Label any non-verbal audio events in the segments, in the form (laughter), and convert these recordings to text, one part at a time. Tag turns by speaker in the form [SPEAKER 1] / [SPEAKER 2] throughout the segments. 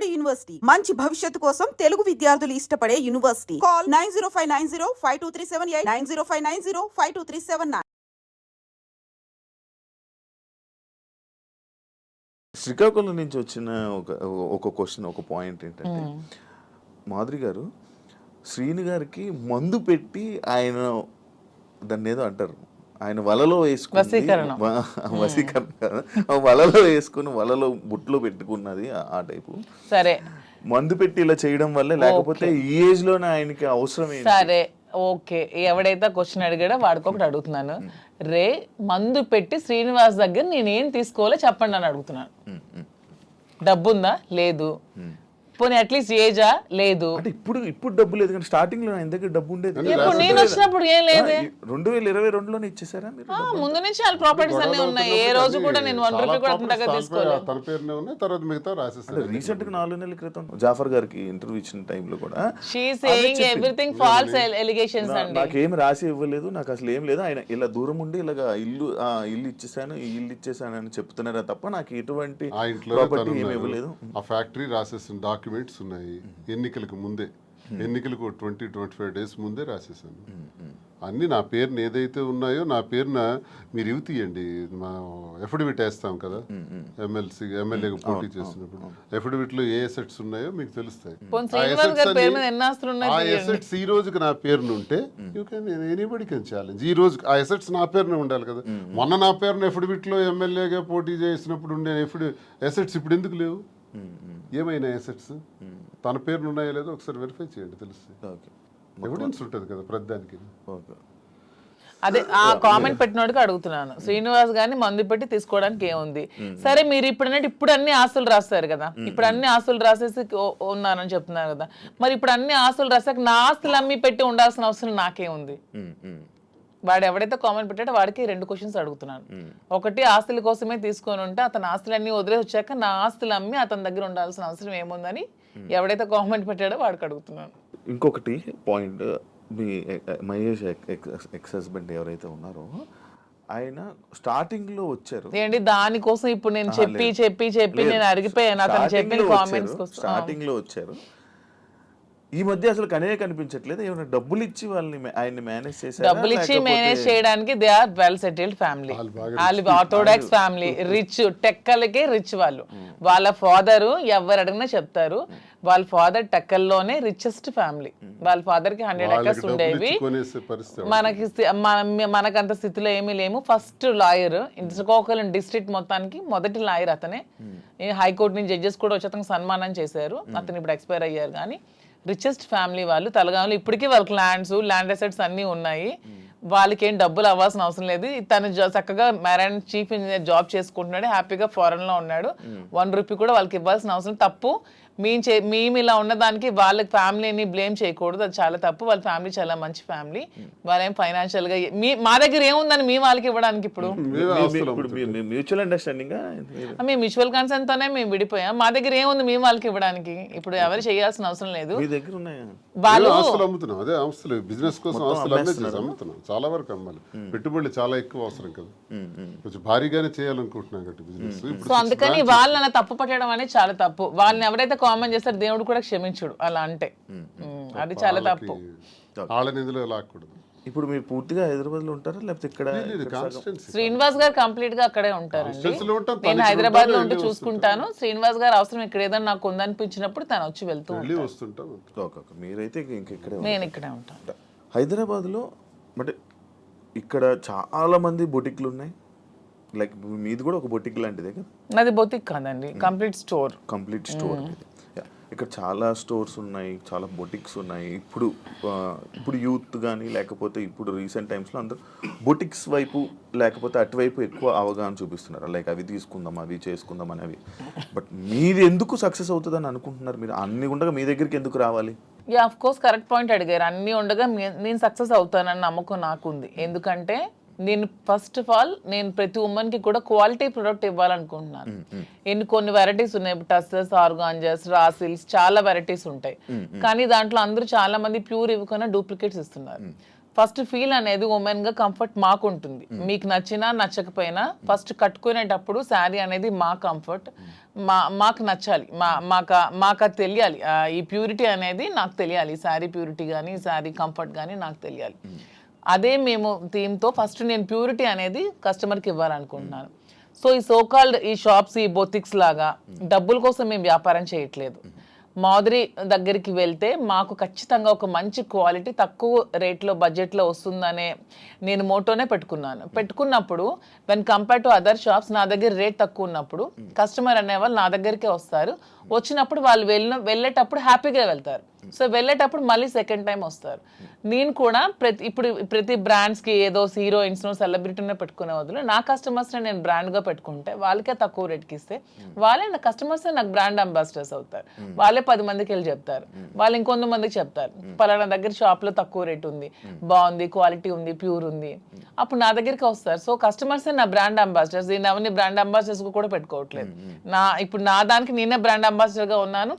[SPEAKER 1] Vijayawada university. మంచి భవిష్యత్తు కోసం తెలుగు విద్యార్థులు ఇష్టపడే university. Call nine zero five nine zero five two three seven eight nine zero five nine zero five two three seven nine.
[SPEAKER 2] Srikakulam నుంచి వచ్చిన ఒక ఒక క్వశ్చన్ ఒక పాయింట్ ఏంటంటే మాధురి గారు శ్రీని గారికి మందు పెట్టి ఆయన దాన్ని ఏదో అంటారు. ఆయన వలలో వేసుకుని. వసీకరణ వలలో వేసుకుని వలలో బుట్లో పెట్టుకున్నది ఆ- టైపు.
[SPEAKER 3] సరే.
[SPEAKER 2] మందు పెట్టి ఇలా చేయడం వల్ల లేకపోతే ఈ ఏజ్లోనే ఆయనకి అవసరం
[SPEAKER 3] సరే. ఓకే. ఎవడైతే క్వశ్చన్ అడిగాడో వాడికి ఒకటి అడుగుతున్నాను. రే మందు పెట్టి శ్రీనివాస్ దగ్గర నేనేం తీసుకోవాలో చెప్పండి అని అడుగుతున్నాను. డబ్బుందా? లేదు. పోనీ అట్లీస్ట్ ఏజా? లేదు.
[SPEAKER 2] అంటే ఇప్పుడు ఇప్పుడు డబ్బు లేదు కానీ స్టార్టింగ్లో దగ్గర డబ్బు ఉండేది.
[SPEAKER 3] ఇప్పుడు నేను వచ్చినప్పుడు ఏం లేదే.
[SPEAKER 2] రెండు వేల ఇరవై రెండులోనే ఇచ్చేసారా మీరు
[SPEAKER 3] ఆ, ముందు నుంచి వాళ్ళ ప్రాపర్టీస్ అన్ని ఉన్నాయి. ఏ రోజు కూడా నేను వన్ రూపీ కూడా అతని దగ్గర తీసుకోలేదు.
[SPEAKER 4] తన పేరునే ఉన్నాయి తర్వాత మిగతా రాసేస్తాను
[SPEAKER 2] రీసెంట్గా నాలుగు నెలల క్రితం జాఫర్ గారికి ఇంటర్వ్యూ ఇచ్చిన టైంలో కూడా
[SPEAKER 3] she saying everything false allegations
[SPEAKER 2] నా-
[SPEAKER 3] అండి.
[SPEAKER 2] నాకేం రాసి ఇవ్వలేదు నాకు అసలు ఏం లేదు. ఆయన ఇలా దూరం ఉండి ఇలాగా ఇల్లు ఆ ఇల్లు ఇచ్చేసాను ఈ ఇల్లు ఇచ్చేసాను అని చెప్తున్నారా తప్ప నాకు ఎటువంటి
[SPEAKER 4] ఆ ఇంట్లో
[SPEAKER 2] ప్రాపర్టీ ఏమి ఇవ్వలేదు.
[SPEAKER 4] ఆ ఫ్యాక్టరీ రాసేసిన డాక్యుమెంట్స్ ఉన్నాయి. ఎన్నికలకు ముందే. ఎన్నికలకు ట్వంటీ ట్వంటీ ఫైవ్ డేస్ ముందే రాసేసాను అన్ని నా పేరున ఏదైతే ఉన్నాయో నా పేరున మీరు ఇవి తీయండి. మా ఎఫిడవిట్ వేస్తాం కదా. ఎమ్మెల్సీ ఎమ్మెల్యేగా పోటీ చేసినప్పుడు. ఎఫిడవిట్లో ఏ అసెట్స్ ఉన్నాయో మీకు తెలుస్తాయి. ఆ
[SPEAKER 3] పేరు.
[SPEAKER 4] అసెట్స్ ఈ రోజుకి నా పేరున ఉంటే you can anybody can challenge ఈ రోజు ఆ అసెట్స్ నా పేరున ఉండాలి కదా. మొన్న నా పేరున ఎఫిడవిట్లో ఎమ్మెల్యేగా పోటీ చేసినప్పుడు ఉండే ఎఫిడి అసెట్స్ ఇప్పుడు ఎందుకు లేవు? ఏమైనా అసెట్స్ తన పేరున ఉన్నాయో లేదో ఒకసారి వెరిఫై చేయండి తెలుస్తుంది.
[SPEAKER 2] ఓకే
[SPEAKER 4] ఎవిడెన్స్ ఉంటుంది కదా ప్రతిదానికి.
[SPEAKER 2] ఓకే
[SPEAKER 3] అదే ఆ కామెంట్ పెట్టినోడికి అడుగుతున్నాను. శ్రీనివాస్ గారిని మందు పెట్టి తీసుకోవడానికి ఏముంది? సరే మీరు ఇప్పుడు ఇప్పుడు అన్ని ఆస్తులు రాస్తారు కదా. ఇప్పుడు అన్ని ఆస్తులు రాసేసి ఉన్నానని చెప్తున్నారు కదా. మరి ఇప్పుడు అన్ని ఆస్తులు రాసాక నా ఆస్తులు అమ్మి పెట్టి ఉండాల్సిన అవసరం నాకేముంది?
[SPEAKER 2] ఉమ్, ఉమ్,
[SPEAKER 3] వాడు ఎవడైతే కామెంట్ పెట్టాడో వాడికి రెండు క్వశ్చన్స్ అడుగుతున్నాను. ఒకటి ఆస్తుల కోసమే తీసుకొని ఉంటే అతని ఆస్తులన్నీ వదిలేసి వచ్చాక నా ఆస్తులు అమ్మి అతని దగ్గర ఉండాల్సిన అవసరం ఏముందని ఎవడైతే కామెంట్ పెట్టాడో వాడికి అడుగుతున్నాను.
[SPEAKER 2] ఇంకొకటి పాయింట్ మీ మహేష్ ఎక్స్ హస్బెండ్ ఎవరైతే ఉన్నారో ఆయన స్టార్టింగ్లో వచ్చారు.
[SPEAKER 3] ఏంటి? దానికోసం ఇప్పుడు నేను చెప్పి చెప్పి చెప్పి నేను అరిగిపోయాను. అతను చెప్పిన కామెంట్స్
[SPEAKER 2] స్టార్టింగ్లో వచ్చారు. ఈ మధ్య అసలు కనే కనిపించట్లేదు. ఏమైనా డబ్బులు ఇచ్చి వాళ్ళని ఆయన్ని మేనేజ్ చేశారు?
[SPEAKER 3] డబ్బులు ఇచ్చి మేనేజ్ చేయడానికి they are well settled family వాళ్ళు ఆర్థోడాక్స్ ఫ్యామిలీ రిచ్ టెక్కలకే రిచ్ వాళ్ళు. వాళ్ళ ఫాదర్ ఎవరు అడిగినా చెప్తారు. వాళ్ళ ఫాదర్ టెక్కల్లోనే రిచెస్ట్ ఫ్యామిలీ వాళ్ళ ఫాదర్కి హండ్రెడ్ ఎకర్స్ ఉండేవి. మనకి మనకంత స్థితిలో ఏమీ లేము. ఫస్ట్ లాయర్ శ్రీకాకుళం డిస్ట్రిక్ట్ మొత్తానికి మొదటి లాయర్ అతనే. హైకోర్టు నుంచి జడ్జెస్ కూడా వచ్చి అతనికి సన్మానం చేశారు. అతను ఇప్పుడు ఎక్స్పైర్ అయ్యారు కానీ. రిచెస్ట్ ఫ్యామిలీ వాళ్ళు తలగాములు ఇప్పటికీ వాళ్ళకి ల్యాండ్స్ ల్యాండ్ అసెట్స్ అన్నీ ఉన్నాయి. వాళ్ళకి ఏం డబ్బులు అవ్వాల్సిన అవసరం లేదు. తను చక్కగా మెరైన్ చీఫ్ ఇంజనీర్ జాబ్ చేసుకుంటున్నాడు హ్యాపీగా ఫారెన్లో ఉన్నాడు. వన్ రూపీ కూడా వాళ్ళకి ఇవ్వాల్సిన అవసరం తప్పు. మేము చే మేము ఇలా ఉన్నదానికి వాళ్ళ ఫ్యామిలీని బ్లేమ్ చేయకూడదు. అది చాలా తప్పు. వాళ్ళ ఫ్యామిలీ చాలా మంచి ఫ్యామిలీ. వాళ్ళేం ఫైనాన్షియల్గా ఏ- మీ మా దగ్గర ఏముందని మీ వాళ్ళకి ఇవ్వడానికి ఇప్పుడు?
[SPEAKER 2] మ్యూచువల్ అండర్స్టాండింగ్
[SPEAKER 3] మేము మ్యూచువల్ కన్సెంట్ తోనే మేము విడిపోయాం. మా దగ్గర ఏముంది మీ వాళ్ళకి ఇవ్వడానికి? ఇప్పుడు ఎవరు చేయాల్సిన అవసరం లేదు.
[SPEAKER 2] మీ దగ్గర ఉన్నాయా?
[SPEAKER 3] వాళ్ళు
[SPEAKER 4] అదే ఆస్తులు అమ్ముతున్నాం. అదే ఆస్తులు బిజినెస్ కోసం ఆస్తులు అమ్ముతున్నాం. చాలా వరకు అమ్మాలి. పెట్టుబడులు చాలా ఎక్కువ అవసరం కదా. కొంచెం భారీగానే చేయాలనుకుంటున్నాం కాబట్టి బిజినెస్.
[SPEAKER 3] సో అందుకని వాళ్ళని అలా తప్పు పట్టడం అనేది చాలా తప్పు. వాళ్ళని ఎవరైతే కామెంట్ చేస్తారో దేవుడు కూడా క్షమించుడు. అలా అంటే. అది చాలా తప్పు.
[SPEAKER 4] వాళ్ళని ఇందులో లాక్కూడదు
[SPEAKER 2] ఇప్పుడు మీరు పూర్తిగా హైదరాబాద్లో ఉంటారా? లేకపోతే ఇక్కడ
[SPEAKER 3] శ్రీనివాస్ గారు కంప్లీట్గా అక్కడే ఉంటారండి.
[SPEAKER 4] Constance లో ఉంటాం, తను
[SPEAKER 3] నేను
[SPEAKER 4] హైదరాబాద్లో
[SPEAKER 3] ఉంటూ
[SPEAKER 4] వెళ్ళి
[SPEAKER 3] చూసుకుంటాను. శ్రీనివాస్ గారు అవసరం ఇక్కడ ఏదైనా నాకు ఉందనిపించినప్పుడు తను వచ్చి వెళ్తూ
[SPEAKER 4] వెళ్ళి
[SPEAKER 3] ఉంటారు
[SPEAKER 2] మీరైతే ఇంక ఇక్కడే
[SPEAKER 3] నేను ఇక్కడే ఉంటాను.
[SPEAKER 2] హైదరాబాద్లో అంటే ఇక్కడ చాలా మంది బొటిక్లు ఉన్నాయి. లైక్ మీది కూడా ఒక బొటిక్ లాంటిదే కదా?
[SPEAKER 3] నాది బొతిక్ కాదండి. Complete store.
[SPEAKER 2] Complete store. ఇక్కడ చాలా స్టోర్స్ ఉన్నాయి చాలా బొటిక్స్ ఉన్నాయి. ఇప్పుడు ఇప్పుడు యూత్ కానీ లేకపోతే ఇప్పుడు రీసెంట్ టైమ్స్లో అందరూ బొటిక్స్ వైపు లేకపోతే అటువైపు ఎక్కువ అవగాహన చూపిస్తున్నారు. లైక్ అవి తీసుకుందాం అవి చేసుకుందాం అనేవి. బట్ మీరు ఎందుకు సక్సెస్ అవుతుందని అనుకుంటున్నారు మీరు? అన్ని ఉండగా మీ దగ్గరికి ఎందుకు రావాలి?
[SPEAKER 3] Yeah of course correct point అడిగారు. అన్నీ ఉండగా నేను సక్సెస్ అవుతానని నమ్మకం నాకు ఉంది ఎందుకంటే నేను ఫస్ట్ ఆఫ్ ఆల్ నేను ప్రతి ఉమెన్కి కూడా క్వాలిటీ ప్రొడక్ట్ ఇవ్వాలనుకుంటున్నాను. ఎన్ని కొన్ని వెరైటీస్ ఉన్నాయి. టస్సెస్ ఆర్గాంజస్ రాసిల్స్ చాలా వెరైటీస్ ఉంటాయి. కానీ దాంట్లో అందరూ చాలా మంది ప్యూర్ ఇవ్వకుండా డూప్లికేట్స్ ఇస్తున్నారు. ఫస్ట్ ఫీల్ అనేది ఉమెన్గా కంఫర్ట్ మాకు ఉంటుంది. మీకు నచ్చినా నచ్చకపోయినా ఫస్ట్ కట్టుకునేటప్పుడు శారీ అనేది మా కంఫర్ట్ మా మాకు నచ్చాలి. మా మాకు మాకు అది తెలియాలి ఈ ప్యూరిటీ అనేది నాకు తెలియాలి. శారీ ప్యూరిటీ కానీ శారీ కంఫర్ట్ కానీ నాకు తెలియాలి. అదే మేము థీమ్తో ఫస్ట్ నేను ప్యూరిటీ అనేది కస్టమర్కి ఇవ్వాలనుకుంటున్నాను. సో ఈ సోకాల్డ్ ఈ షాప్స్ ఈ బొతిక్స్ లాగా డబ్బుల కోసం మేము వ్యాపారం చేయట్లేదు. మాధురి దగ్గరికి వెళ్తే మాకు ఖచ్చితంగా ఒక మంచి క్వాలిటీ తక్కువ రేట్లో బడ్జెట్లో వస్తుందనే నేను మోటోనే పెట్టుకున్నాను. పెట్టుకున్నప్పుడు when compare to other shops నా దగ్గర రేట్ తక్కువ ఉన్నప్పుడు కస్టమర్ అనేవాళ్ళు నా దగ్గరికే వస్తారు. వచ్చినప్పుడు వాళ్ళు వెళ్ళిన వెళ్ళేటప్పుడు హ్యాపీగా వెళ్తారు. సో వెళ్ళేటప్పుడు మళ్ళీ సెకండ్ టైం వస్తారు. నేను కూడా ప్రతి ఇప్పుడు ప్రతి బ్రాండ్స్కి ఏదో హీరోయిన్స్నో సెలబ్రిటీనో పెట్టుకునే వదిలే నా కస్టమర్స్ని నేను బ్రాండ్గా పెట్టుకుంటే వాళ్ళకే తక్కువ రేట్కి ఇస్తే వాళ్ళే నా కస్టమర్స్ నాకు బ్రాండ్ అంబాసిడర్స్ అవుతారు. వాళ్ళే పది మందికి వెళ్ళి చెప్తారు. వాళ్ళు ఇంకొంతమందికి చెప్తారు. పలానా దగ్గర షాప్లో తక్కువ రేట్ ఉంది. బాగుంది క్వాలిటీ ఉంది ప్యూర్ ఉంది. అప్పుడు నా దగ్గరికి వస్తారు. సో కస్టమర్స్ నా బ్రాండ్ అంబాసిడర్స్ దీన్ని ఎవరిని బ్రాండ్ అంబాసిడర్స్ కూడా పెట్టుకోవట్లేదు. నా ఇప్పుడు నా దానికి నేనే బ్రాండ్ అంబాసిడర్గా ఉన్నాను.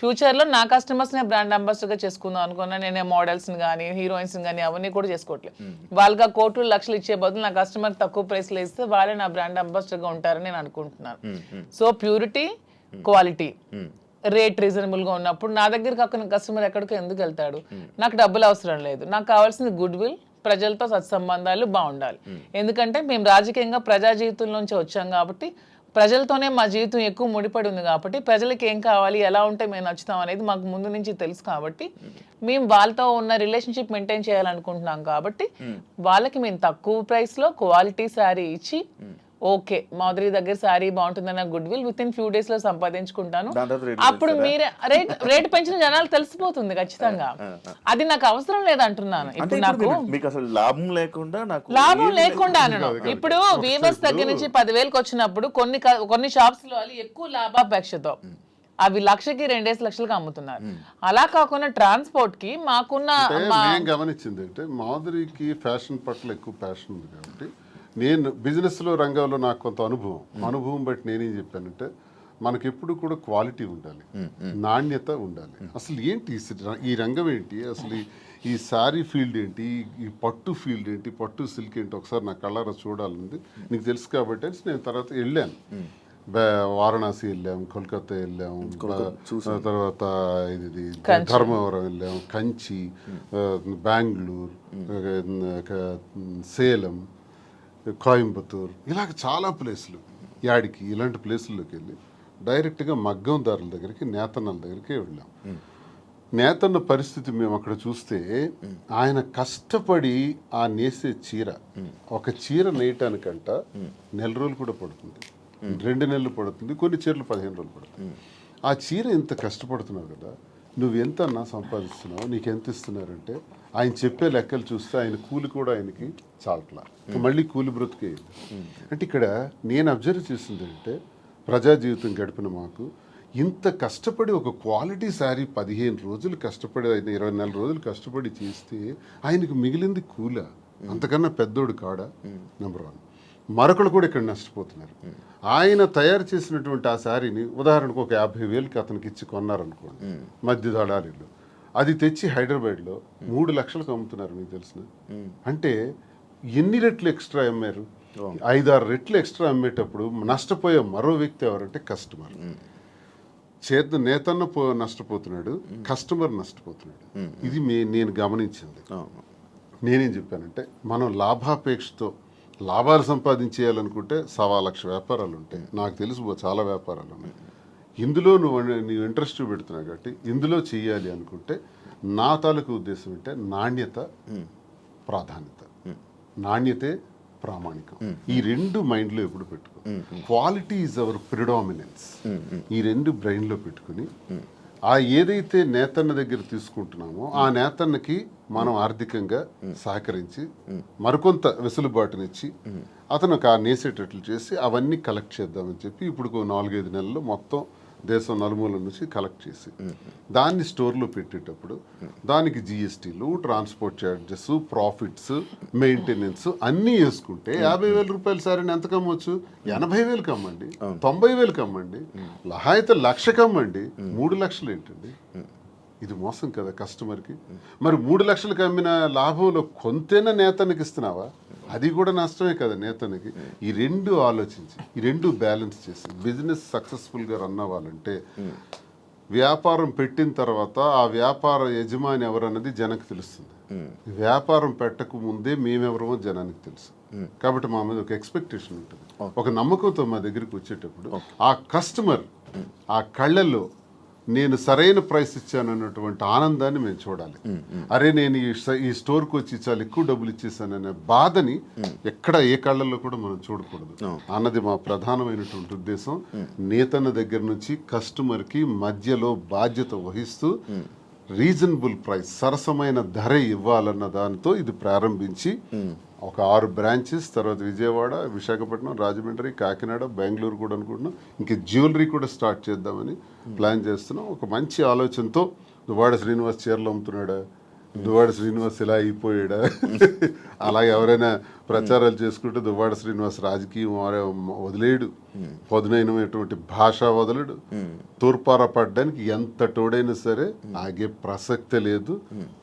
[SPEAKER 3] ఫ్యూచర్లో నా కస్టమర్స్ నే బ్రాండ్ అంబాసిడర్గా చేసుకుందాం అనుకున్నా నేనే మోడల్స్ కానీ హీరోయిన్స్ కానీ అవన్నీ కూడా చేసుకోవట్లేదు. వాళ్ళగా కోట్లు లక్షలు ఇచ్చే బదులు నా కస్టమర్ తక్కువ ప్రైస్లో ఇస్తే వాళ్ళే నా బ్రాండ్ అంబాసిడర్గా ఉంటారని నేను అనుకుంటున్నాను. సో ప్యూరిటీ క్వాలిటీ రేట్ రీజనబుల్గా ఉన్నప్పుడు నా దగ్గర కాకుండా కస్టమర్ ఎక్కడికో ఎందుకు వెళ్తాడు? నాకు డబ్బులు అవసరం లేదు. నాకు కావాల్సింది గుడ్ విల్ ప్రజలతో సత్సంబంధాలు బాగుండాలి. ఎందుకంటే మేము రాజకీయంగా ప్రజా జీవితం నుంచి వచ్చాం కాబట్టి ప్రజలతోనే మా జీవితం ఎక్కువ ముడిపడి ఉంది కాబట్టి ప్రజలకి ఏం కావాలి ఎలా ఉంటే మేము నచ్చుతాం అనేది మాకు ముందు నుంచి తెలుసు కాబట్టి మేము వాళ్ళతో ఉన్న రిలేషన్షిప్ మెయింటైన్ చేయాలనుకుంటున్నాం కాబట్టి వాళ్ళకి మేము తక్కువ ప్రైస్లో క్వాలిటీ శారీ ఇచ్చి ఓకే మాధురి దగ్గర శారీ బాగుంటుందన్న goodwill with in few డేస్లో సంపాదించుకుంటాను అప్పుడు మీరే రేట్ రేట్ పెంచిన జనాలు తెలిసిపోతుంది ఖచ్చితంగా. అది నాకు అవసరం లేదంటున్నాను. ఇప్పుడు నాకు
[SPEAKER 2] మీకు అసలు లాభం లేకుండా నాకు
[SPEAKER 3] లాభం లేకుండా అనను. ఇప్పుడు వీవర్స్ దగ్గర నుంచి పదివేలకు వచ్చినప్పుడు కొన్ని కొన్ని షాప్స్లో వాళ్ళు ఎక్కువ లాభాపేక్షతో అవి లక్షకి రెండేసి లక్షలకు అమ్ముతున్నారు. అలా కాకుండా ట్రాన్స్పోర్ట్కి మాకున్న
[SPEAKER 4] గమనించింది అంటే మాధురికి ఫ్యాషన్ పట్ల ఎక్కువ ప్యాషన్ ఉంది కాబట్టి నేను బిజినెస్లో రంగంలో నాకు కొంత అనుభవం. అనుభవం బట్టి నేనేం చెప్పానంటే మనకి ఎప్పుడు కూడా క్వాలిటీ ఉండాలి. నాణ్యత ఉండాలి. అసలు ఏంటి ఈ రంగం ఏంటి? అసలు ఈ- శారీ ఫీల్డ్ ఏంటి? ఈ పట్టు ఫీల్డ్ ఏంటి? పట్టు సిల్క్ ఏంటి? ఒకసారి నా కళ్ళారా చూడాలంది నీకు తెలుసు కాబట్టి నేను తర్వాత వెళ్ళాను. బే- వారణాసి వెళ్ళాం కోల్కతా వెళ్ళాం తర్వాత ఇది ఇది ధర్మవరం వెళ్ళాం కంచి బెంగళూరు సేలం కోయంబత్తూర్ ఇలాగ చాలా ప్లేసులు. యాడికి ఇలాంటి ప్లేసుల్లోకి వెళ్ళి డైరెక్ట్గా మగ్గందారుల దగ్గరికి నేతన్నల దగ్గరికి వెళ్ళాం. నేతన్న పరిస్థితి మేము అక్కడ చూస్తే ఆయన కష్టపడి ఆ నేసే చీర ఒక చీర నేయటానికంట నెల రోజులు కూడా పడుతుంది. రెండు నెలలు పడుతుంది కొన్ని చీరలు పదిహేను రోజులు పడుతుంది. ఆ చీర ఇంత కష్టపడుతున్నావు కదా నువ్వు ఎంత అన్నా సంపాదిస్తున్నావు నీకు ఎంత ఇస్తున్నారంటే ఆయన చెప్పే లెక్కలు చూస్తే ఆయన కూలి కూడా ఆయనకి చాలట్లా మళ్ళీ కూలి బ్రతికే అంటే ఇక్కడ నేను అబ్జర్వ్ చేసింది అంటే ప్రజా జీవితం గడిపిన మాకు ఇంత కష్టపడి ఒక క్వాలిటీ శారీ పదిహేను రోజులు కష్టపడి ఆయన ఇరవై నాలుగు రోజులు కష్టపడి చేస్తే ఆయనకు మిగిలింది కూల. అంతకన్నా పెద్దోడు కాడా? నెంబర్ వన్ మరొకరు కూడా ఇక్కడ నష్టపోతున్నారు. ఆయన తయారు చేసినటువంటి ఆ శారీని ఉదాహరణకు ఒక యాభై వేలకి అతనికి ఇచ్చి కొన్నారనుకోండి మధ్య దళారీలో. అది తెచ్చి హైదరాబాద్లో మూడు లక్షలకు అమ్ముతున్నారు మీకు తెలిసిన? అంటే ఎన్ని రెట్లు ఎక్స్ట్రా అమ్మారు? ఐదారు రెట్లు ఎక్స్ట్రా అమ్మేటప్పుడు నష్టపోయే మరో వ్యక్తి ఎవరంటే కస్టమర్. చేత నేతన్న పో నష్టపోతున్నాడు కస్టమర్ నష్టపోతున్నాడు. ఇది మే నేను గమనించింది. నేనేం చెప్పానంటే మనం లాభాపేక్షతో లాభాలు సంపాదించేయాలనుకుంటే సవా లక్ష వ్యాపారాలు ఉంటాయి. నాకు తెలుసు చాలా వ్యాపారాలు ఉన్నాయి. ఇందులో నువ్వు నీవు ఇంట్రెస్ట్ పెడుతున్నావు కాబట్టి ఇందులో చెయ్యాలి అనుకుంటే నా తాలూకు ఉద్దేశం అంటే నాణ్యత ప్రాధాన్యత. నాణ్యతే ప్రామాణికం. ఈ రెండు మైండ్లో ఎప్పుడు పెట్టుకో. Quality is our predominance. ఈ రెండు బ్రెయిన్లో పెట్టుకుని ఆ ఏదైతే నేతన్న దగ్గర తీసుకుంటున్నామో ఆ నేతన్నకి మనం ఆర్థికంగా సహకరించి మరికొంత వెసులుబాటునిచ్చి అతను ఆ నేసేటట్లు చేసి అవన్నీ కలెక్ట్ చేద్దామని చెప్పి ఇప్పుడు ఒక నాలుగైదు నెలలు మొత్తం దేశం నలుమూల నుంచి కలెక్ట్ చేసి దాన్ని స్టోర్లో పెట్టేటప్పుడు దానికి జిఎస్టీలు ట్రాన్స్పోర్ట్ ఛార్జెస్ ప్రాఫిట్స్ మెయింటెనెన్స్ అన్నీ వేసుకుంటే యాభై వేల రూపాయల సారీని ఎంత కమ్మొచ్చు? ఎనభై వేలకు అమ్మండి తొంభై వేలకు అమ్మండి లహాయిత లక్షకు అమ్మండి మూడు లక్షలు ఏంటండి? ఇది మోసం కదా కస్టమర్కి. మరి మూడు లక్షలకు అమ్మిన లాభంలో కొంతైనా నేతనికి ఇస్తున్నావా? అది కూడా నష్టమే కదా నేతనికి. ఈ రెండు ఆలోచించి ఈ రెండు బ్యాలెన్స్ చేసి బిజినెస్ సక్సెస్ఫుల్గా రన్ అవ్వాలంటే వ్యాపారం పెట్టిన తర్వాత ఆ వ్యాపార యజమాని ఎవరన్నది జనకు తెలుస్తుంది. వ్యాపారం పెట్టక ముందే మేమెవరమో జనానికి తెలుసు. కాబట్టి మా మీద ఒక ఎక్స్పెక్టేషన్ ఉంటుంది. ఒక నమ్మకంతో మా దగ్గరికి వచ్చేటప్పుడు ఆ కస్టమర్ ఆ కళ్ళల్లో నేను సరైన ప్రైస్ ఇచ్చాను అన్నటువంటి ఆనందాన్ని మేము చూడాలి. అరే నేను ఈ స్టోర్కి వచ్చి చాలా ఎక్కువ డబ్బులు ఇచ్చేసాననే బాధని ఎక్కడ ఏ కళ్ళల్లో కూడా మనం చూడకూడదు. అన్నది మా ప్రధానమైనటువంటి ఉద్దేశం. నేతన్న దగ్గర నుంచి కస్టమర్కి మధ్యలో బాధ్యత వహిస్తూ రీజనబుల్ ప్రైస్ సరసమైన ధర ఇవ్వాలన్న దానితో ఇది ప్రారంభించి ఒక ఆరు బ్రాంచెస్ తర్వాత విజయవాడ విశాఖపట్నం రాజమండ్రి కాకినాడ బెంగళూరు కూడా అనుకుంటున్నాం. ఇంకా జ్యువెలరీ కూడా స్టార్ట్ చేద్దామని ప్లాన్ చేస్తున్నాం. ఒక మంచి ఆలోచనతో దువాడ శ్రీనివాస్ చీరలు అమ్ముతున్నాడా? దువ్వాడ శ్రీనివాస్ ఇలా అయిపోయాడా? అలాగే ఎవరైనా ప్రచారాలు చేసుకుంటే దువ్వాడ శ్రీనివాస్ రాజకీయం వారే వదిలేడు పదునైనటువంటి భాష వదలడు. తూర్పార పడ్డానికి ఎంత తోడైనా సరే ఆగే ప్రసక్తే లేదు.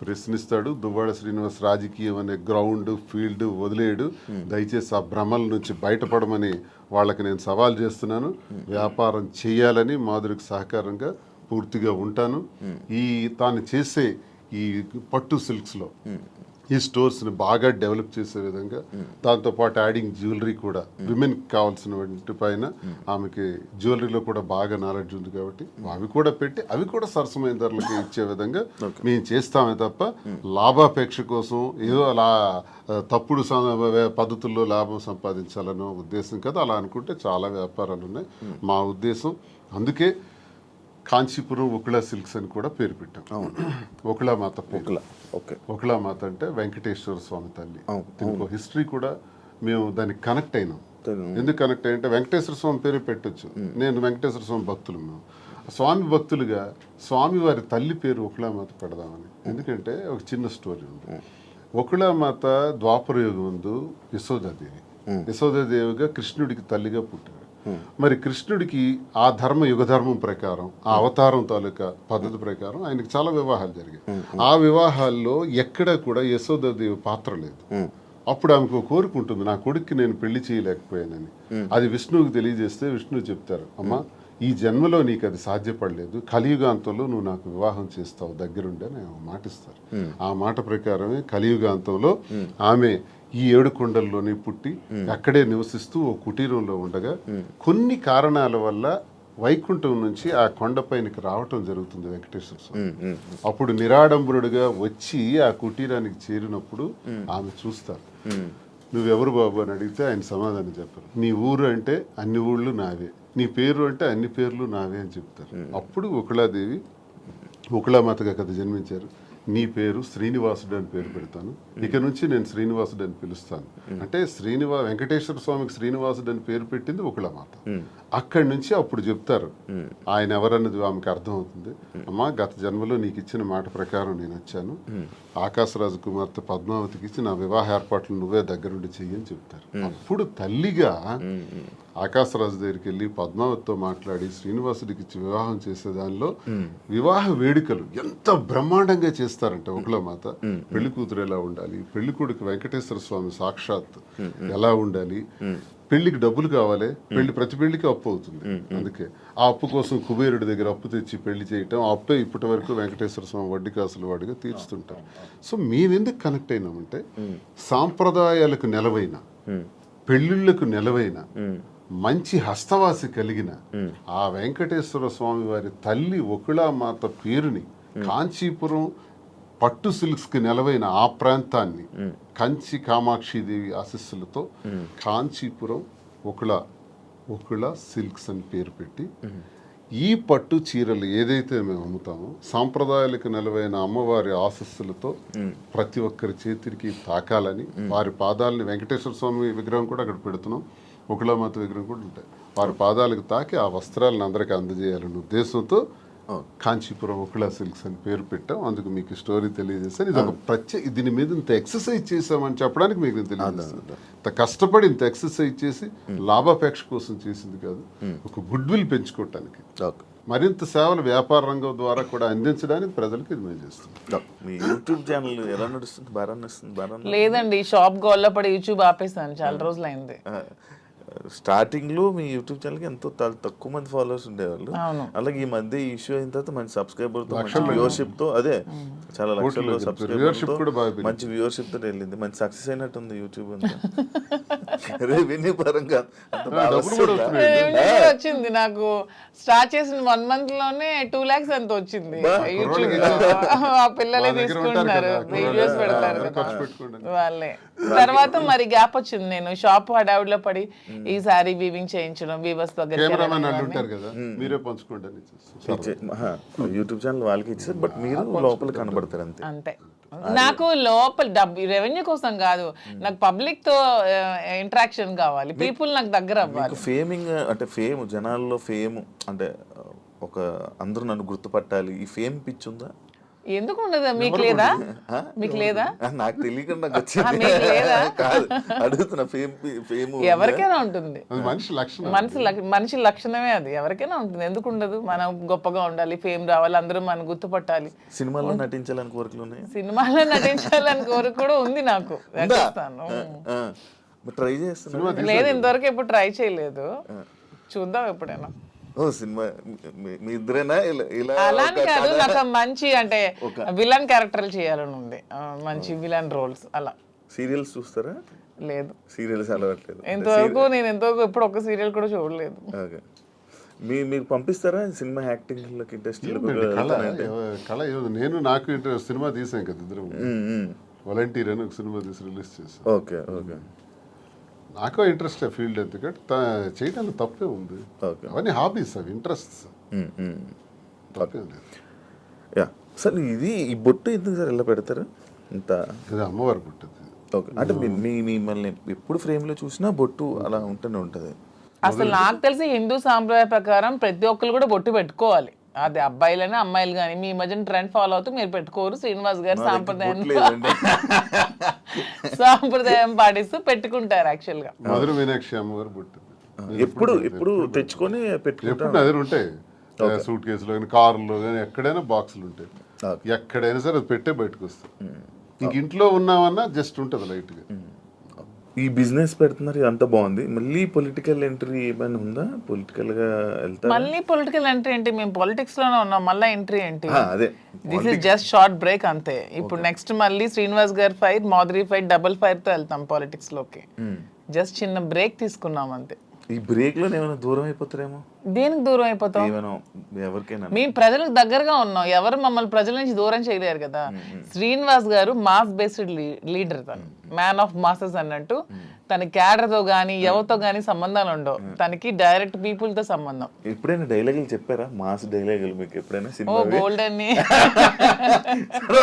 [SPEAKER 4] ప్రశ్నిస్తాడు దువ్వాడ శ్రీనివాస్ రాజకీయం అనే గ్రౌండ్ ఫీల్డ్ వదిలేడు దయచేసి ఆ భ్రమల నుంచి బయటపడమని వాళ్ళకి నేను సవాల్ చేస్తున్నాను. వ్యాపారం చేయాలని మాధురికి సహకారంగా పూర్తిగా ఉంటాను. ఈ తాను చేసే ఈ పట్టు సిల్క్స్లో ఈ స్టోర్స్ని బాగా డెవలప్ చేసే విధంగా దాంతోపాటు యాడింగ్ జ్యువెలరీ కూడా విమెన్కి కావాల్సిన వాటి పైన ఆమెకి జ్యువెలరీలో కూడా బాగా నాలెడ్జ్ ఉంది కాబట్టి అవి కూడా పెట్టి అవి కూడా సరసమైన ధరలకి ఇచ్చే విధంగా మేము చేస్తామే తప్ప లాభాపేక్ష కోసం ఏదో అలా తప్పుడు పద్ధతుల్లో లాభం సంపాదించాలనో ఉద్దేశం కదా. అలా అనుకుంటే చాలా వ్యాపారాలు ఉన్నాయి. మా ఉద్దేశం అందుకే కాంచీపురం ఉకుళ సిల్క్స్ అని కూడా పేరు పెట్టాం. ఉకుళ మాత పేరు
[SPEAKER 2] ఓకే.
[SPEAKER 4] మాత అంటే వెంకటేశ్వర స్వామి తల్లి. దీనికి హిస్టరీ కూడా మేము దానికి కనెక్ట్ అయినాం. ఎందుకు కనెక్ట్ అయ్యంటే వెంకటేశ్వర స్వామి పేరు పెట్టొచ్చు. నేను వెంకటేశ్వర స్వామి భక్తులు మేము. స్వామి భక్తులుగా స్వామి వారి తల్లి పేరు ఒకలామాత పెడదామని. ఎందుకంటే ఒక చిన్న స్టోరీ ఉంది. ఒకలామాత ద్వాపర యుగం ముందు యశోదాదేవి. యశోదాదేవిగా కృష్ణుడికి తల్లిగా పుట్టారు మరి కృష్ణుడికి ఆ ధర్మ యుగ ధర్మం ప్రకారం ఆ అవతారం తాలూకా పద్ధతి ప్రకారం ఆయనకి చాలా వివాహాలు జరిగాయి. ఆ వివాహాల్లో ఎక్కడా కూడా యశోదాదేవి పాత్ర లేదు. అప్పుడు ఆమెకు ఒక కోరిక ఉంటుంది నా కొడుక్కి నేను పెళ్ళి చేయలేకపోయానని. అది విష్ణువుకి తెలియజేస్తే విష్ణువు చెప్తారు అమ్మా ఈ జన్మలో నీకు అది సాధ్యపడలేదు. కలియుగాంతంలో నువ్వు నాకు వివాహం చేస్తావు దగ్గరుండి అని ఆమె మాటిస్తారు. ఆ మాట ప్రకారమే కలియుగాంతంలో ఆమె ఈ ఏడు కొండల్లోనే పుట్టి అక్కడే నివసిస్తూ ఓ కుటీరంలో ఉండగా కొన్ని కారణాల వల్ల వైకుంఠం నుంచి ఆ కొండపైనకి రావటం జరుగుతుంది వెంకటేశ్వర స్వామి. అప్పుడు నిరాడంబరుడుగా వచ్చి ఆ కుటీరానికి చేరినప్పుడు ఆమె చూస్తారు. నువ్వెవరు బాబు అని అడిగితే ఆయన సమాధానం చెప్పారు. నీ ఊరు అంటే అన్ని ఊళ్ళు నావే. నీ పేరు అంటే అన్ని పేర్లు నావే అని చెప్తారు. అప్పుడు ఉకుళాదేవి ఉకుళామాతగా కదా జన్మించారు. నీ పేరు శ్రీనివాసుడు అని పేరు పెడతాను. ఇక నుంచి నేను శ్రీనివాసుడు అని పిలుస్తాను. అంటే శ్రీనివా వెంకటేశ్వర స్వామికి శ్రీనివాసుడు అని పేరు పెట్టింది ఉకుళమాత అక్కడి నుంచి అప్పుడు చెప్తారు. ఆయన ఎవరన్నది ఆమెకి అర్థమవుతుంది. అమ్మా గత జన్మలో నీకు ఇచ్చిన మాట ప్రకారం నేను వచ్చాను. ఆకాశరాజు కుమార్తె పద్మావతికి ఇచ్చి నా వివాహ ఏర్పాట్లు నువ్వే దగ్గరుండి చెయ్యని చెప్తారు. అప్పుడు తల్లిగా ఆకాశరాజు దగ్గరికి వెళ్ళి పద్మావతితో మాట్లాడి శ్రీనివాసుడికి ఇచ్చి వివాహం చేసే దానిలో వివాహ వేడుకలు ఎంత బ్రహ్మాండంగా చేస్తారంటే ఒకలో మాత. పెళ్ళి కూతురు ఎలా ఉండాలి? పెళ్ళి కొడుకు వెంకటేశ్వర స్వామి సాక్షాత్ ఎలా ఉండాలి? పెళ్ళికి డబ్బులు కావాలి. పెళ్ళి ప్రతి పెళ్ళికి అప్పు అవుతుంది. అందుకే ఆ అప్పు కోసం కుబేరుడి దగ్గర అప్పు తెచ్చి పెళ్ళి చేయటం ఆ అప్పే ఇప్పటి వరకు వెంకటేశ్వర స్వామి వడ్డీ కాసులు వాడిగా తీర్చుతుంటారు. సో మేమెందుకు కనెక్ట్ అయినామంటే సాంప్రదాయాలకు నెలవైన పెళ్ళిళ్ళకు నెలవైన మంచి హస్తవాసి కలిగిన ఆ వెంకటేశ్వర స్వామి వారి తల్లి ఒకళామాత పేరుని కాంచీపురం పట్టు సిల్క్స్కి నెలవైన ఆ ప్రాంతాన్ని కంచి కామాక్షిదేవి ఆశీస్సులతో కాంచీపురం ఒకళ ఒకళ సిల్క్స్ అని పేరు పెట్టి ఈ పట్టు చీరలు ఏదైతే మేము అమ్ముతామో సాంప్రదాయాలకు నెలవైన అమ్మవారి ఆశస్సులతో ప్రతి ఒక్కరి చేతికి తాకాలని వారి పాదాలని వెంకటేశ్వర స్వామి విగ్రహం కూడా అక్కడ పెడుతున్నాం. ఒకళమాత విగ్రహం కూడా ఉంటాయి. వారి పాదాలకు తాకి ఆ వస్త్రాలను అందరికీ అందజేయాలనే ఉద్దేశంతో కాంచీపురం ఒకళ సిల్క్స్ అని పేరు పెట్టాం. అందుకు మీకు స్టోరీ తెలియజేస్తాను ఇది ఒక ప్రత్యేక దీని మీద ఇంత ఎక్సర్సైజ్ చేసామని చెప్పడానికి మీకు నేను తెలియజేస్తాను. ఇంత కష్టపడి ఇంత ఎక్సర్సైజ్ చేసి లాభాపేక్ష కోసం చేసింది కాదు. ఒక గుడ్ విల్ పెంచుకోవటానికి మరింత సేవలు వ్యాపార రంగం ద్వారా కూడా అందించడానికి ప్రజలకు ఇది మేము చేస్తాం
[SPEAKER 2] మీ యూట్యూబ్ ఛానల్ ఎలా నడుస్తుంది? బాగా నడుస్తుంది? బాగా నడుస్తుంది?
[SPEAKER 3] లేదండి షాప్ గోల్లో పడి యూట్యూబ్ ఆపేసాను చాలా రోజులు అయింది
[SPEAKER 2] ఆ, స్టార్టింగ్లో మీ యూట్యూబ్ ఛానల్కి ఎంతో తక్కువ మంది ఫాలోవర్స్ ఉండేవాళ్ళు. అలాగే ఈ మధ్య ఇష్యూ అయిన తర్వాత మంచి సబ్స్క్రైబర్తో మంచి వ్యూవర్షిప్తో అదే చాలా లక్షల్లో
[SPEAKER 4] కోట్లలో
[SPEAKER 2] సబ్స్క్రైబర్
[SPEAKER 4] viewership కూడా బాగా పెరిగింది.
[SPEAKER 2] మంచి వ్యూవర్షిప్తో వెళ్ళింది. మంచి సక్సెస్ అయినట్టుంది యూట్యూబ్ అంతా. రెవెన్యూ పరంగా అంత
[SPEAKER 3] వచ్చింది. నాకు స్టార్ట్ చేసిన వన్ మంత్లోనే టూ లాక్స్ ఎంత వచ్చింది. యూట్యూబ్ ఆ పిల్లలే తీసుకుంటున్నారు. వీడియోస్ పెడతారు వాళ్ళే. తర్వాత మరి గ్యాప్ వచ్చింది. నేను షాప్ హడావుడిలో పడి ఈ సారీ వీవింగ్ చేయించడం వీవర్స్ దగ్గర
[SPEAKER 4] కెమెరామెన్ కదా మీరే
[SPEAKER 2] యూట్యూబ్ ఛానల్ వాళ్ళకి ఇచ్చారు బట్ మీరు లోపల కనబడతారు అంతే.
[SPEAKER 3] అంతే. నాకు లోపల డబ్బు రెవెన్యూ కోసం కాదు నాకు పబ్లిక్తో ఇంటరాక్షన్ కావాలి. పీపుల్ నాకు దగ్గర అవ్వాలి.
[SPEAKER 2] మీకు ఫేమింగ్ అంటే ఫేమ్ జనాల్లో ఫేమ్ అంటే ఒక అందరూ నన్ను గుర్తుపట్టాలి. ఈ ఫేమ్ పిచ్ ఉందా?
[SPEAKER 3] ఎందుకు ఉండదు మీకు లేదా? మీకు లేదా?
[SPEAKER 2] నాకు తెలియకుండా నాకు
[SPEAKER 3] ఆ,
[SPEAKER 2] వచ్చింది
[SPEAKER 3] మీకు లేదా?
[SPEAKER 2] కాదు. అడుగుతున్నా ఫేమ్ ఫేమ్
[SPEAKER 3] ఎవరికైనా ఉంటుంది.
[SPEAKER 4] అది మనిషి లక్షణం.
[SPEAKER 3] మనిషి మనిషి లక్షణమే అది. ఎవరికైనా ఉంటుంది. ఎందుకు ఉండదు మనం గొప్పగా ఉండాలి ఫేమ్ రావాలి అందరూ మనం గుర్తుపట్టాలి.
[SPEAKER 2] సినిమాల్లో నటించాలని కోరికలు ఉన్నాయి?
[SPEAKER 3] సినిమాలో నటించాలని కోరిక కూడా ఉంది నాకు. నటిస్తాను
[SPEAKER 2] ట్రై చేస్తున్నా
[SPEAKER 3] లేదు ఇంతవరకు ఎప్పుడు ట్రై చేయలేదు. చూద్దాం ఎప్పుడైనా.
[SPEAKER 2] ఓ సినిమా మీ- మీ ఇద్దరేనా? ఇలా ఇలా
[SPEAKER 3] అలా
[SPEAKER 2] ఒక
[SPEAKER 3] అని కాదు? నాకు మంచి అంటే విలన్ క్యారెక్టర్లు చేయాలని ఉంది. మంచి విలన్ రోల్స్ అలా.
[SPEAKER 2] సీరియల్స్ చూస్తారా?
[SPEAKER 3] లేదు.
[SPEAKER 2] సీరియల్స్ అలవాట్లేదు.
[SPEAKER 3] ఇంతవరకు నేను ఎంతవరకు ఎప్పుడు ఒక సీరియల్ కూడా చూడలేదు.
[SPEAKER 2] ఓకే. మీ మీకు పంపిస్తారా సినిమా యాక్టింగ్లోకి ఇండస్ట్రీ
[SPEAKER 4] ఏంటండి కళ నేను నాకు ఇంట్రెస్ట్ సినిమా తీసాం కదా ఇద్దరు. వాలంటీర్ అని ఒక సినిమా తీసి రిలీజ్ చేసాం
[SPEAKER 2] ఓకే ఓకే.
[SPEAKER 4] నాకు ఇంట్రెస్ట్ ఫీల్డ్ ఎందుకంటే త- చేయడానికి తప్పే ఉంది.
[SPEAKER 2] ఓకే.
[SPEAKER 4] అవన్నీ హాబీస్ అవి ఇంట్రెస్ట్ తప్పేం లేదు
[SPEAKER 2] యా. సార్ ఇది ఈ బొట్టు ఎందుకు సార్ ఇలా పెడతారు? ఇంత
[SPEAKER 4] ఇది అమ్మవారు పుట్టింది
[SPEAKER 2] ఓకే. అంటే మీ మీ మిమ్మల్ని ఎప్పుడు ఫ్రేమ్లో చూసినా బొట్టు అలా ఉంటూనే ఉంటుంది.
[SPEAKER 3] అసలు నాకు తెలిసి హిందూ సాంప్రదాయ ప్రకారం ప్రతి ఒక్కరు కూడా బొట్టు పెట్టుకోవాలి. అది అబ్బాయిలైనా అమ్మాయిలు కానీ మీ మధ్యన ట్రెండ్ ఫాలో అవుతూ మీరు పెట్టుకోరు. శ్రీనివాస్ గారు సాంప్రదాయం (laughs) సాంప్రదాయం పాటిస్తూ పెట్టుకుంటారు యాక్చువల్గా.
[SPEAKER 4] మధుర మీనాక్షి అమ్మవారు పుట్టింది
[SPEAKER 2] ఎప్పుడు ఎప్పుడు తెచ్చుకొని
[SPEAKER 4] ఎప్పుడు నదిలు ఉంటాయి. సూట్ కేసులో కానీ కారులో కానీ ఎక్కడైనా బాక్సులు ఉంటాయి. ఎక్కడైనా సరే అది పెట్టే బయటకు వస్తాయి. ఇంక ఇంట్లో ఉన్నామన్నా జస్ట్ ఉంటుంది లైట్గా
[SPEAKER 2] ఈ బిజినెస్ పెడుతున్నారు ఇదంతా బాగుంది. మళ్ళీ పొలిటికల్ ఎంట్రీ ఏమైనా ఉందా? పొలిటికల్గా వెళ్తారా?
[SPEAKER 3] మళ్ళీ పొలిటికల్ ఎంట్రీ ఏంటి? మేము పొలిటిక్స్లోనే ఉన్నాం మళ్ళీ ఎంట్రీ ఏంటి?
[SPEAKER 2] అదే.
[SPEAKER 3] This is just short break అంతే. ఇప్పుడు నెక్స్ట్ మళ్ళీ శ్రీనివాస్ గారి ఫైర్ మాధురి ఫైర్ డబుల్ ఫైర్తో వెళ్తాం పాలిటిక్స్లోకి. జస్ట్ చిన్న బ్రేక్ తీసుకున్నాం అంతే.
[SPEAKER 2] ఈ బ్రేక్లో ఏమైనా దూరం అయిపోతారేమో?
[SPEAKER 3] దేనికి దూరం అయిపోతాం?
[SPEAKER 2] ఏమైనా ఎవరికైనా.
[SPEAKER 3] మేము ప్రజలకు దగ్గరగా ఉన్నాం. ఎవరు మమ్మల్ని ప్రజల నుంచి దూరం చేయలేరు కదా. శ్రీనివాస్ గారు మాస్ బేస్డ్ లీడర్ తను మ్యాన్ ఆఫ్ మాసెస్ అన్నట్టు తన క్యాడర్తో గానీ ఎవరితో గానీ సంబంధాలు ఉండవు. తనకి డైరెక్ట్ పీపుల్తో సంబంధం.
[SPEAKER 2] ఎప్పుడైనా డైలాగులు చెప్పారా? మాస్ డైలాగులు మీకు ఎప్పుడైనా సినిమా
[SPEAKER 3] గోల్డ్ అని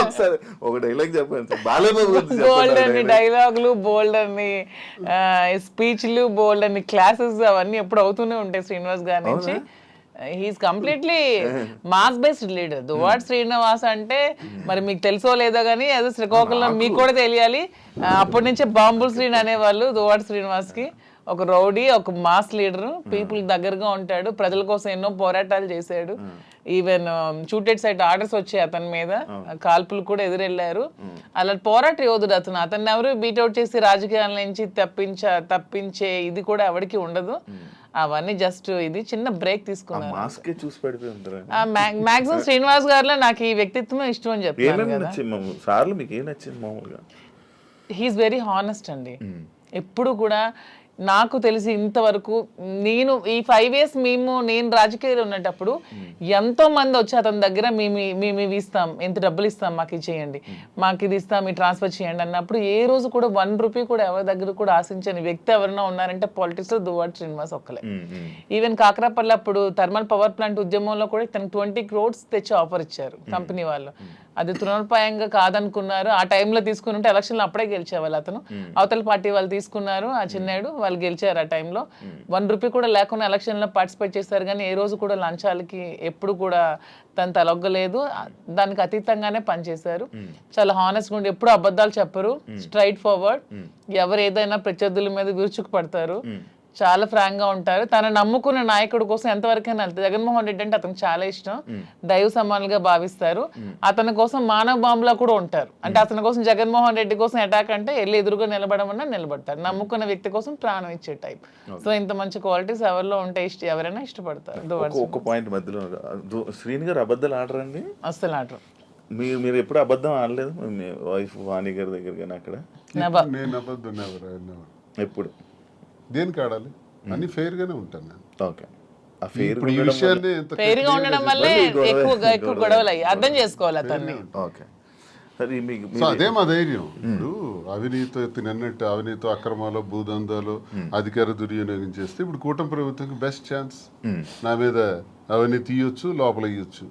[SPEAKER 2] ఒకసారి ఒక డైలాగ్ చెప్పండి. చెప్పండి
[SPEAKER 3] అని డైలాగులు బోల్డ్ అని స్పీచ్లు బోల్డ్ అని క్లాసెస్ అవన్నీ ఎప్పుడు అవుతూనే ఉంటాయి శ్రీనివాస్ గారి నుంచి. He's completely mass based leader Duvvada Srinivas అంటే మరి మీకు తెలుసో లేదో కానీ ఏదో శ్రీకాకుళం మీకు కూడా తెలియాలి. అప్పటి నుంచే బాంబుల్ శ్రీని అనేవాళ్ళు దువాడ్ శ్రీనివాస్కి ఒక రౌడీ ఒక మాస్ లీడర్. పీపుల్ దగ్గరగా ఉంటాడు. ప్రజల కోసం ఎన్నో పోరాటాలు చేశాడు. ఈవెన్ షూటెడ్ సైట్ ఆర్డర్స్ వచ్చాయి అతని మీద. కాల్పులు కూడా ఎదురెళ్ళారు అలా పోరాట యోధుడు అతను. అతన్ని ఎవరు బీట్అవుట్ చేసి రాజకీయాల నుంచి తప్పించ తప్పించే ఇది కూడా ఎవరికి ఉండదు. అవన్నీ జస్ట్ ఇది చిన్న బ్రేక్ తీసుకున్నాను
[SPEAKER 2] మాస్కే చూసి పడిపోయి
[SPEAKER 3] మాక్సిమం శ్రీనివాస్ గారిలో నాకు ఈ వ్యక్తిత్వం ఇష్టం అని
[SPEAKER 2] మామూలు? సార్లు మీకు ఏం నచ్చింది మామూలుగా?
[SPEAKER 3] హీఈస్ వెరీ హానెస్ట్ అండి. ఎప్పుడు కూడా నాకు తెలిసి ఇంతవరకు నేను ఈ ఫైవ్ ఇయర్స్ మేము నేను రాజకీయాలు ఉన్నటప్పుడు ఎంతో మంది వచ్చి అతని దగ్గర మేము మేము ఇవి ఇస్తాం ఎంత డబ్బులు ఇస్తాం మాకు ఇది చేయండి మాకు ఇది ఇస్తాం ఈ ట్రాన్స్ఫర్ చేయండి అన్నప్పుడు ఏ రోజు కూడా వన్ రూపీ కూడా ఎవరి దగ్గర కూడా ఆశించని వ్యక్తి ఎవరైనా ఉన్నారంటే పాలిటిక్స్లో దువ్వాడు శ్రీనివాస్ ఒక్కలే. ఈవెన్ కాకరాపల్లి అప్పుడు థర్మల్ పవర్ ప్లాంట్ ఉద్యమంలో కూడా తనకు ట్వంటీ క్రోడ్స్ తెచ్చి ఆఫర్ ఇచ్చారు కంపెనీ వాళ్ళు. అది తృణోపాయంగా కాదనుకున్నారు. ఆ టైంలో తీసుకుని ఉంటే ఎలక్షన్లు అప్పుడే గెలిచేవాళ్ళు అతను. అవతల పార్టీ వాళ్ళు తీసుకున్నారు. ఆ చిన్నాడు వాళ్ళు గెలిచారు ఆ టైంలో. వన్ రూపీ కూడా లేకుండా ఎలక్షన్లో పార్టిసిపేట్ చేశారు కానీ ఏ రోజు కూడా లంచాలకి ఎప్పుడు కూడా తను తలొగ్గలేదు. దానికి అతీతంగానే పనిచేశారు. చాలా హానెస్ట్ ఉండి ఎప్పుడు అబద్ధాలు చెప్పరు. స్ట్రైట్ ఫార్వర్డ్ ఎవరు ఏదైనా ప్రత్యర్థుల మీద విరుచుకు పడతారు చాలా ఫ్రాంక్గా ఉంటారు. తన నమ్ముకున్న నాయకుడి కోసం ఎంతవరకైనా వెళ్తారు. జగన్మోహన్ రెడ్డి అంటే అతనికి చాలా ఇష్టం. దైవ సమానులుగా భావిస్తారు. అతని కోసం మానవ బాంబులా కూడా ఉంటారు. అంటే అతని కోసం జగన్మోహన్ రెడ్డి కోసం అటాక్ అంటే వెళ్ళి ఎదురుగా నిలబడమన్నా నిలబడతారు. నమ్ముకున్న వ్యక్తి కోసం ప్రాణం ఇచ్చే టైప్ సో ఇంత మంచి క్వాలిటీస్ ఎవరిలో ఉంటే ఇష్ట ఎవరైనా ఇష్టపడతారు.
[SPEAKER 2] ఒక- ఒక పాయింట్ మధ్యలో శ్రీని గారు అబద్ధాలు ఆడరండి?
[SPEAKER 3] అస్సలు ఆటరు
[SPEAKER 2] మీరు మీరు ఎప్పుడు అబద్ధం ఆడలేదు? మీ వైఫ్ వాణి గారి దగ్గర కానీ అక్కడ.
[SPEAKER 4] నేను అబద్ధం నెవర్
[SPEAKER 2] ఎప్పుడు?
[SPEAKER 4] దేనికి ఆడాలి? అన్ని ఫెయిర్ గానే ఉంటాను నేను.
[SPEAKER 2] ఓకే. ఆ ఫేర్
[SPEAKER 4] ఇప్పుడు ఈ విషయాన్ని ఎంత
[SPEAKER 3] పేరుగా ఉండడం వల్లే ఎక్కువ ఎక్కువ గొడవలు అయ్యి అర్థం చేసుకోవాలి అతన్ని.
[SPEAKER 2] ఓకే.
[SPEAKER 4] సో అదే మా ధైర్యం. ఇప్పుడు అవినీతి తినన్నట్టు అవినీతి అక్రమాలు భూదందాలు అధికార దుర్వినియోగం చేస్తే ఇప్పుడు కూటమి ప్రభుత్వంకి బెస్ట్ ఛాన్స్ నా మీద అవన్నీ తీయొచ్చు లోపల ఇయ్యొచ్చు.